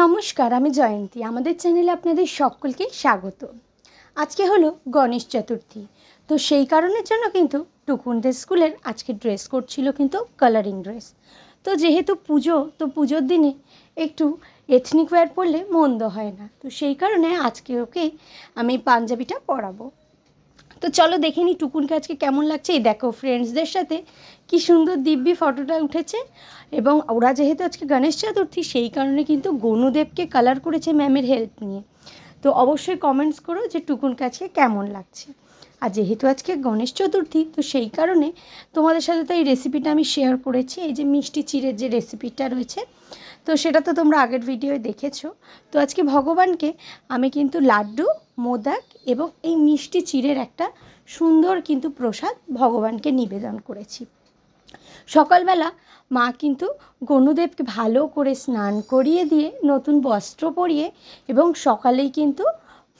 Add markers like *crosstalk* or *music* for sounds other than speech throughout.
নমস্কার, আমি জয়ন্তী। আমাদের চ্যানেলে আপনাদের সকলকে স্বাগত। আজকে হলো গণেশ চতুর্থী। তো সেই কারণের জন্য কিন্তু টুকুনদের স্কুলের আজকে ড্রেস কোড ছিল কিন্তু কালারিং ড্রেস তো যেহেতু পুজো, তো পুজোর দিনে একটু এথনিক ওয়্যার পরলে মন্দ হয় না। তো সেই কারণে আজকে ওকে আমি পাঞ্জাবিটা পরাবো। তো চলো দেখে নিই টুকুনকে আজকে কেমন লাগছে। এই দেখো ফ্রেন্ডসদের সাথে কি সুন্দর দিব্যি ফটোটা উঠেছে। এবং ওরা যেহেতু আজকে গণেশ চতুর্থী, সেই কারণে কিন্তু গনুদেবকে কালার করেছে ম্যামের হেল্প নিয়ে। তো অবশ্যই কমেন্টস করো যে টুকুনকে আজকে কেমন লাগছে। আর যেহেতু আজকে গণেশ চতুর্থী, তো সেই কারণে তোমাদের সাথে তো এই রেসিপিটা আমি শেয়ার করেছি। এই যে মিষ্টি চিড়ের যে রেসিপিটা রয়েছে তো সেটা তো তোমরা আগের ভিডিওয়ে দেখেছ। তো আজকে ভগবানকে আমি কিন্তু লাড্ডু, মোদক এবং এই মিষ্টি চিড়ের একটা সুন্দর কিন্তু প্রসাদ ভগবানকে নিবেদন করেছি। সকালবেলা মা কিন্তু গণুদেবকে ভালো করে স্নান করিয়ে দিয়ে নতুন বস্ত্র পরিয়ে এবং সকালেই কিন্তু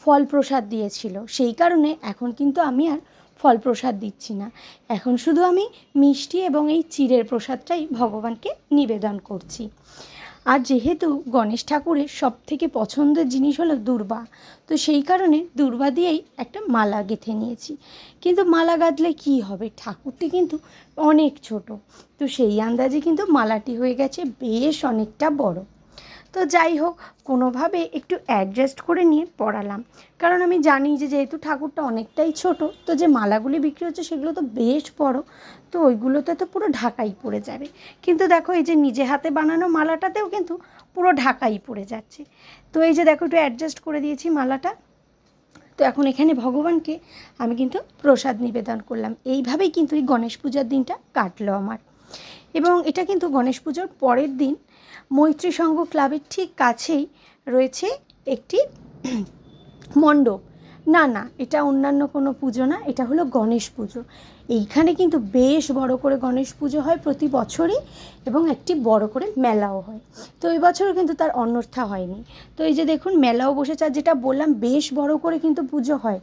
ফল প্রসাদ দিয়েছিল। সেই কারণে এখন কিন্তু আমি আর ফল প্রসাদ দিচ্ছি না। এখন শুধু আমি মিষ্টি এবং এই চিড়ের প্রসাদটাই ভগবানকে নিবেদন করছি। আর যেহেতু গণেশ ঠাকুরের সব থেকে পছন্দের জিনিস হলো দুর্বা, তো সেই কারণে দুর্বা দিয়েই একটা মালা গেঁথে নিয়েছি। কিন্তু মালা গাঁথলে কি হবে? ঠাকুরটি কিন্তু অনেক ছোট, তো সেই আন্দাজে কিন্তু মালাটি হয়ে গেছে বেশ অনেকটা বড়। তো যাই হোক, কোনোভাবে একটু অ্যাডজাস্ট করে নিয়ে পড়ালাম। কারণ আমি জানি যে যেহেতু ঠাকুরটা অনেকটাই ছোট, তো যে মালাগুলি বিক্রি হচ্ছে সেগুলো তো বেশ বড়, তো ওইগুলোতে তো পুরো ঢাকাই পড়ে যাবে। কিন্তু দেখো এই যে নিজে হাতে বানানো মালাটাতেও কিন্তু পুরো ঢাকাই পড়ে যাচ্ছে। তো এই যে দেখো একটু অ্যাডজাস্ট করে দিয়েছি মালাটা। তো এখন এখানে ভগবানকে আমি কিন্তু প্রসাদ নিবেদন করলাম। এইভাবেই কিন্তু এই গণেশ পূজার দিনটা কাটলো আমার। এবং এটা কিন্তু গণেশ পুজোর পরের দিন মৈত্রী সংঘ ক্লাবের ঠিক কাছেই রয়েছে একটি *clears throat* মণ্ডপ। না না, এটা অন্যান্য কোনো পুজো না, এটা হলো গণেশ পুজো। এইখানে কিন্তু বেশ বড় করে গণেশ পুজো হয় প্রতি বছরই এবং একটি বড় করে মেলাও হয়। তো এই বছরও কিন্তু তার অন্যথা হয়নি। তো এই যে দেখুন, মেলাও বসেছে আর যেটা বললাম, বেশ বড় করে কিন্তু পুজো হয়।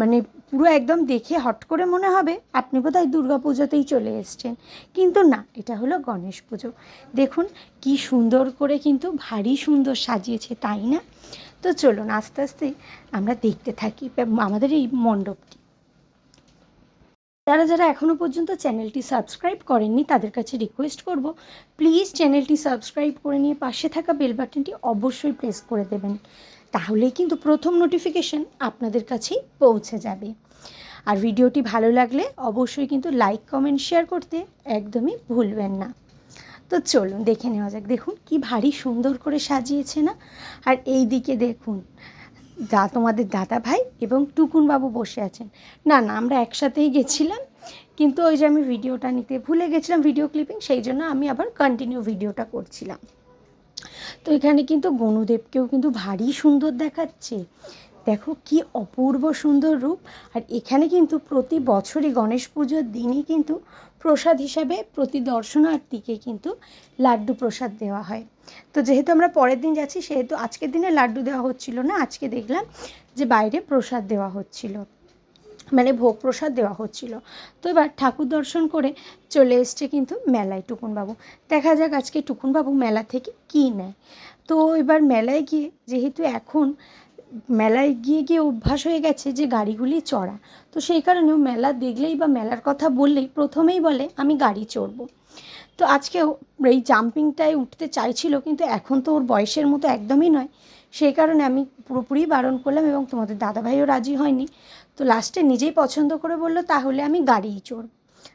মানে পুরো একদম দেখে হট করে মনে হবে, আপনি বোধহয় দুর্গা পুজোতেই চলে এসছেন। কিন্তু না, এটা হলো গণেশ পুজো। দেখুন, কি সুন্দর করে কিন্তু ভারী সুন্দর সাজিয়েছে, তাই না? তো চলুন, আস্তে আস্তে আমরা দেখতে থাকি আমাদের এই মণ্ডপটি। যারা যারা এখনও পর্যন্ত চ্যানেলটি সাবস্ক্রাইব করেননি, তাদের কাছে রিকোয়েস্ট করব, প্লিজ চ্যানেলটি সাবস্ক্রাইব করে নিয়ে পাশে থাকা বেল বাটনটি অবশ্যই প্রেস করে দেবেন। তাহলেই কিন্তু প্রথম নোটিফিকেশন আপনাদের কাছেই পৌঁছে যাবে। আর ভিডিওটি ভালো লাগলে অবশ্যই কিন্তু লাইক, কমেন্ট, শেয়ার করতে একদমই ভুলবেন না। তো চলুন, দেখে নেওয়া যাক। দেখুন, কি ভারী সুন্দর করে সাজিয়েছে না? আর এই দিকে দেখুন, দা, তোমাদের দাদা ভাই এবং টুকুনবাবু বসে আছেন। না না, আমরা একসাথেই গেছিলাম, কিন্তু ওই যে আমি ভিডিওটা নিতে ভুলে গেছিলাম ভিডিও ক্লিপিং সেই জন্য আমি আবার কন্টিনিউ ভিডিওটা করছিলাম। তো এখানে কিন্তু গনুদেবকেও কিন্তু ভারী সুন্দর দেখাচ্ছে। দেখো কি অপূর্ব সুন্দর রূপ। আর এখানে কিন্তু প্রতি বছরই গণেশ পুজোর দিনই কিন্তু প্রসাদ হিসাবে প্রতি দর্শনার্থীকে কিন্তু লাড্ডু প্রসাদ দেওয়া হয়। তো যেহেতু আমরা পরের দিন যাচ্ছি, সেহেতু আজকের দিনে লাড্ডু দেওয়া হচ্ছিল না। আজকে দেখলাম যে বাইরে প্রসাদ দেওয়া হচ্ছিল। মানে ভোগ প্রসাদ দেওয়া হচ্ছিল। তো এবার ঠাকুর দর্শন করে চলে এসছে কিন্তু মেলায় টুকুনবাবু। দেখা যাক আজকে টুকুনবাবু মেলা থেকে কী নেয়। তো এবার মেলায় গিয়ে যেহেতু এখন মেলায় গিয়ে গিয়ে অভ্যাস হয়ে গেছে যে গাড়িগুলি চড়া। তো সেই কারণেও মেলা দেখলেই বা মেলার কথা বললেই প্রথমেই বলে, আমি গাড়ি চড়বো। তো আজকেও এই জাম্পিংটায় উঠতে চাইছিল, কিন্তু এখন তো ওর বয়সের মতো একদমই নয়। সেই কারণে আমি পুরোপুরি বারণ করলাম এবং তোমাদের দাদাভাইও রাজি হয়নি। তো লাস্টে নিজেই পছন্দ করে বলল, তাহলে আমি গাড়িই চড়ব।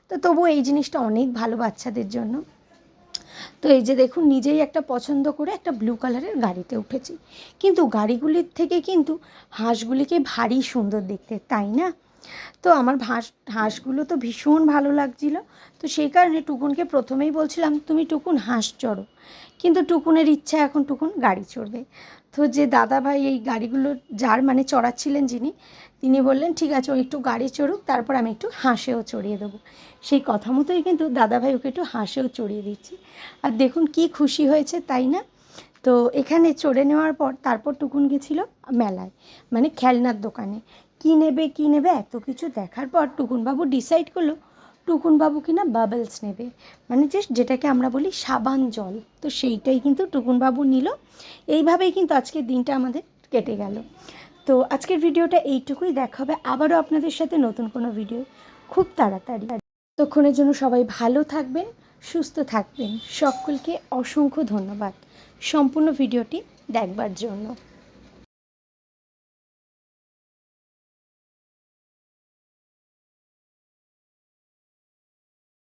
তো তবুও এই জিনিসটা অনেক ভালো বাচ্চাদের জন্য। তো এই যে দেখুন, নিজেই একটা পছন্দ করে একটা ব্লু কালারের গাড়িতে উঠেছি। কিন্তু গাড়িগুলির থেকে কিন্তু হাঁসগুলিকে ভারী সুন্দর দেখতে, তাই না? তো আমার হাঁস হাঁসগুলো তো ভীষণ ভালো লাগছিল। তো সেই কারণে টুকুনকে প্রথমেই বলছিলাম, তুমি টুকুন, হাঁস চড়ো। কিন্তু টুকুনের ইচ্ছা এখন টুকুন গাড়ি চড়বে। তো যে দাদা ভাই এই গাড়িগুলো যার মানে চড়াচ্ছিলেন যিনি, তিনি বললেন, ঠিক আছে, ও একটু গাড়ি চড়ুক, তারপর আমি একটু হাঁসেও চড়িয়ে দেবো। সেই কথা মতোই কিন্তু দাদাভাই ওকে একটু হাঁসেও চড়িয়ে দিচ্ছি। আর দেখুন কি খুশি হয়েছে, তাই না? তো এখানে চড়ে নেওয়ার পর তারপর টুকুন গেছিল মেলায় মানে খেলনার দোকানে। কী নেবে কী নেবে, এত কিছু দেখার পর টুকুনবাবু ডিসাইড করল, টুকুনবাবু কিনা বাবলস নেবে। মানে জাস্ট যেটাকে আমরা বলি সাবান জল। তো সেইটাই কিন্তু টুকুনবাবু নিল। এইভাবেই কিন্তু আজকের দিনটা আমাদের কেটে গেল। তো আজকের ভিডিওটা এইটুকুই। দেখা হবে আবারও আপনাদের সাথে নতুন কোনো ভিডিও খুব তাড়াতাড়ি। ততক্ষণের জন্য সবাই ভালো থাকবেন, সুস্থ থাকবেন। সকলকে অসংখ্য ধন্যবাদ। সম্পূর্ণ ভিডিওটি দেখবার জন্য।